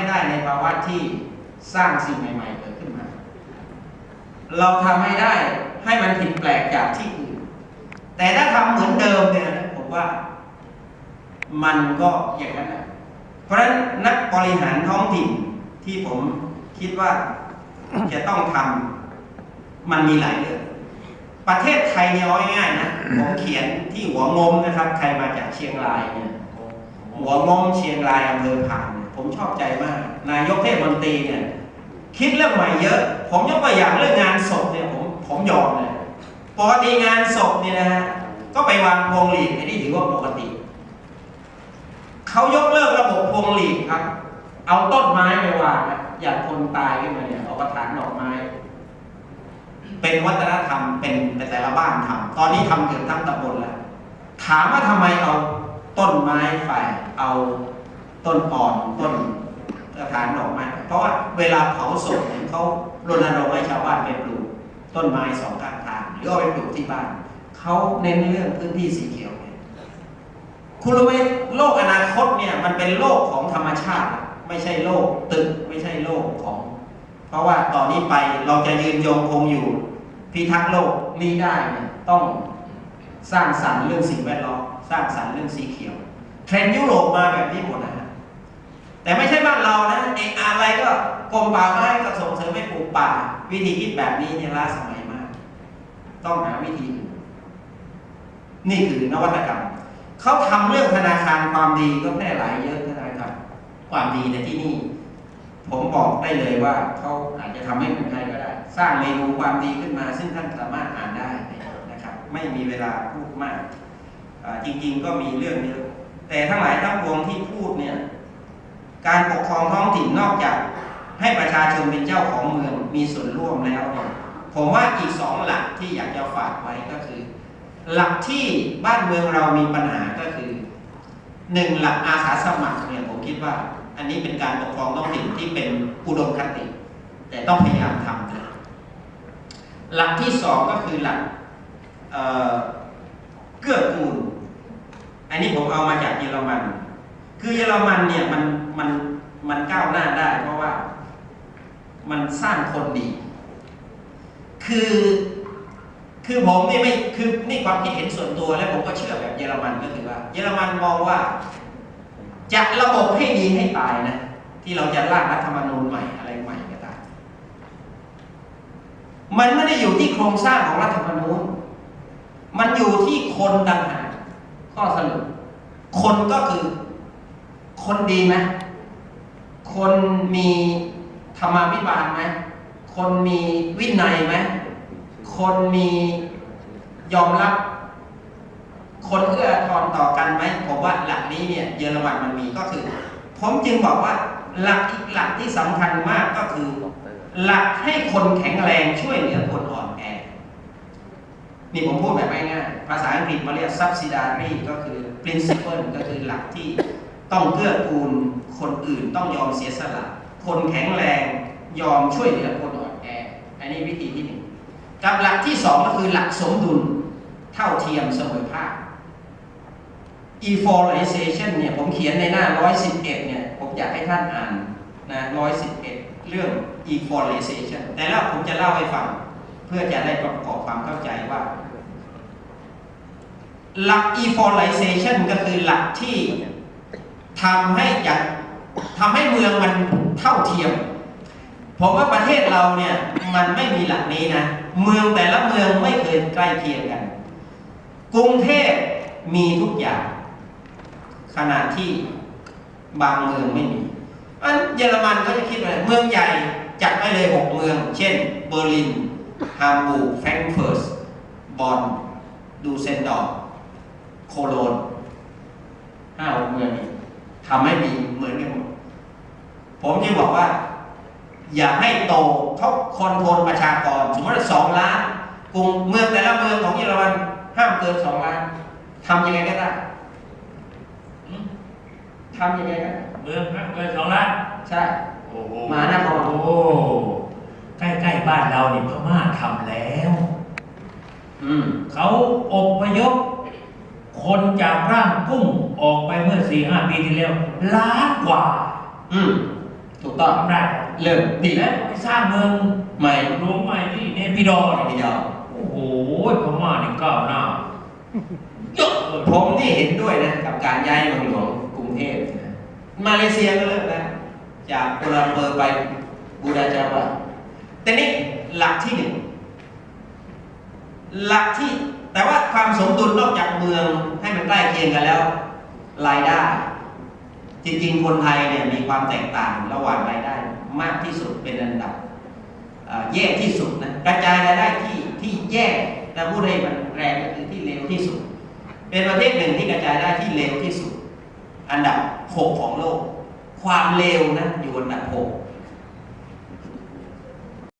ให้ได้ในภาวะที่สร้างสิ่งใหม่ ๆ เกิดขึ้นมา เราทำให้ได้ให้มันผิดแปลกจากที่อื่น แต่ถ้าทำเหมือนเดิมเนี่ยผมว่า มันก็อย่างนั้นแหละเพราะฉะนั้นนักบริหารท้องถิ่นที่ผมคิดว่าจะต้องทำมันมีหลายเรื่องประเทศไทยเนี่ยง่ายๆนะผมเขียนที่หัวงมนะครับ ใครมาจากเชียงรายเนี่ยหัวงมเชียงรายอำเภอผ่าน ผมชอบใจมาก นายกเทศมนตรีเนี่ยคิดเรื่องใหม่เยอะ ผมยกตัวอย่างเรื่องงานศพเนี่ยผมผมยอมเลยปกติงานศพเนี่ยนะฮะก็ไปวางพวงหลีดอันนี้ถือว่าปกติเขายกเลิกระบบพวงหลีดครับ เอาต้นไม้ไปวางอย่างคนตายขึ้นมาเนี่ยเอากระถางดอกไม้ เป็นวัฒนธรรมเป็นแต่ละบ้านทำตอนนี้ทำเกือบทั้งตำบลแล้วถามว่าทำไมเอาต้นไม้ไปเอา ต้นอ่อนต้นกระถางดอกไม้เพราะว่าเวลาเผาศพเนี่ยเขารณรงค์ให้ชาวบ้านไปปลูกต้นไม้สองข้างทางหรือเอาไปปลูกที่บ้านเขาเน้นเรื่องพื้นที่สีเขียวเนี่ยคุณรู้ไหมโลกอนาคตเนี่ยมันเป็นโลกของธรรมชาติ ไม่ใช่โลกตึกไม่ใช่โลกของ เพราะว่าตอนนี้ไปเราจะยืนยงคงอยู่ พิทักษ์โลกนี้ได้เนี่ยต้องสร้างสรรค์เรื่องสิ่งแวดล้อมสร้างสรรค์เรื่องสีเขียวเทรนด์ยุโรปมาแบบนี้หม แต่ไม่ใช่บ้านเรานะเอกอะไรก็กรมป่าไม้ก็ส่งเสริมให้ปลูกป่า วิธีคิดแบบนี้เนี่ยล้าสมัยมาก ต้องหาวิธี นี่คือนวัตกรรมเขาทำเรื่องธนาคารความดีก็แพร่หลายเยอะนะครับความดีในที่นี่ ผมบอกได้เลยว่าเขาอาจจะทำให้คนไทยก็ได้ สร้างเมนูความดีขึ้นมา ซึ่งท่านสามารถอ่านได้นะครับ ไม่มีเวลาพูดมากจริง ๆ ก็มีเรื่องเยอะแต่ทั้งหลายทั้งปวงที่พูดเนี่ย การปกครองท้องถิ่นนอกจากให้ประชาชนเป็นเจ้าของเมืองมีส่วนร่วมแล้วเนี่ยผมว่าอีกสองหลักที่อยากจะฝากไว้ก็คือ หลักที่บ้านเมืองเรามีปัญหาก็คือหนึ่งหลักอาสาสมัครเนี่ยผมคิดว่า อันนี้เป็นการปกครองท้องถิ่นที่เป็นอุดมคติ แต่ต้องพยายามทำนะหลักที่สองก็คือหลักเเกื้อกูล อันนี้ผมเอามาจากเยอรมัน คือเยอรมันเนี่ยมันมันมันก้าวหน้าได้ เพราะว่ามันสร้างคนดี คือคือผมนี่ไม่คือนี่ความคิดเห็นส่วนตัวและผมก็เชื่อแบบเยอรมันก็คือว่า เยอรมันมองว่าจะระบบให้ดีให้ตายนะ ที่เราจะร่างรัฐธรรมนูญใหม่อะไรใหม่ก็ตามมันไม่ได้อยู่ที่โครงสร้างของรัฐธรรมนูญมันอยู่ที่คนต่างหากข้อสรุปคนก็คือ คนดีไหมคนมีธรรมาภิบาลไหมคนมีวินัยไหมคนมียอมรับ คนเอื้อทอนต่อกันไหมผมว่าหลักนี้เนี่ยเยอรมันมันมีก็คือ ผมจึงบอกว่าหลักอีกหลักที่สำคัญมากก็คือ หลักให้คนแข็งแรงช่วยเหลือคนอ่อนแอนี่ผมพูดแบบง่ายๆภาษาอังกฤษมาเรียก subsidiary ก็คือ principle ก็คือหลักที่ ต้องเกื้อกูลคนอื่นต้องยอมเสียสละ คนแข็งแรงยอมช่วยเหลือคนอ่อนแอ อันนี้วิธีที่หนึ่งกับหลักที่สองก็คือหลักสมดุลเท่าเทียมเสมอภาค equalization เนี่ยผมเขียนในหน้า 111 เนี่ยผมอยากให้ท่านอ่านนะ 111 เรื่อง equalization แต่แล้วผมจะเล่าให้ฟัง เพื่อจะได้ประกอบความเข้าใจว่า หลัก equalization ก็คือหลักที่ ทำให้อยากทำให้เมืองมันเท่าเทียมผมว่าประเทศเราเนี่ยมันไม่มีหลักนี้นะ เมืองแต่ละเมืองไม่เคยใกล้เคียงกัน กรุงเทพมีทุกอย่าง ขณะที่บางเมืองไม่มีอันเยอรมันก็จะคิดว่าเมืองใหญ่จัดไปเลยหกเมือง เช่น เบอร์ลินฮามบูร์กแฟรงก์เฟิร์ตบอนดูเซนดอร์โคโลนห้าหกเมืองนี้ ทำให้มีเหมือนกันหมดผมจึงบอกว่า อย่าให้โตเขาคอนโทรลประชากร สมมติว่าสองล้านกรุงเมืองแต่ละเมืองของเยอรมันห้ามเกินสองล้านทำยังไงก็ได้อืมทำยังไงก็ได้เมืองเกินสองล้านใช่โอ้โหมหานครโอ้โหใกล้ๆบ้านเรานี่พม่าทำแล้วอืมเขาอบพยพ คนจากร่างกุ้งออกไปเมื่อสี่ห้าปีที่แล้วล้านกว่าอืมถูกต้องอำนาจเริ่มดีแล้วไปสร้างเมืองใหม่หลวงใหม่ที่เนปิดอร์ทีเดียวโอ้โหพม่านี่ก้าวหน้าเยอะเลยผมนี่เห็นด้วยนะกับการย้ายเมืองหลวงกรุงเทพนะมาเลเซียก็เลิกแล้วจากกัวลาลัมเปอร์ไปบูดาจาวาแต่นี่หลักที่หนึ่งหลักที่ แต่ว่าความสมดุลนอกจากเมืองให้มันใกล้เคียงกันแล้ว รายได้ จริงๆ คนไทยเนี่ยมีความแตกต่างระหว่างรายได้ มากที่สุดเป็นอันดับแย่ที่สุดนะกระจายรายได้ที่ที่แย่แต่พูดให้มันแรงก็คือที่เลวที่สุด เป็นประเทศหนึ่งที่กระจายได้ที่เลวที่สุด อันดับหกของโลก ความเลวนะอยู่อันดับหก